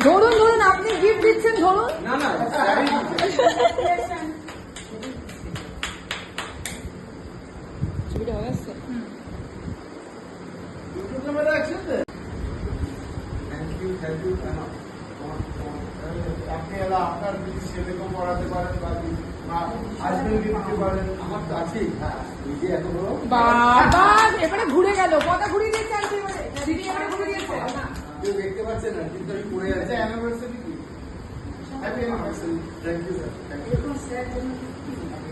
ধরুন ধরুন আপনি গিফট দিচ্ছেন ধরুন। না না আপনি আপনার ছেলেকেও পড়াতে পারেন বা হ্যাঁ বাবা এবারে ঘুরে গেল কথা ঘুরিয়ে দিয়েছে আন্টি এবারে দিদি এবারে ঘুরে দিয়েছে পাচ্ছেন না কিন্তু আমি পড়ে যাচ্ছি অ্যানিভার্সারি কি? Happy anniversary thank you sir thank you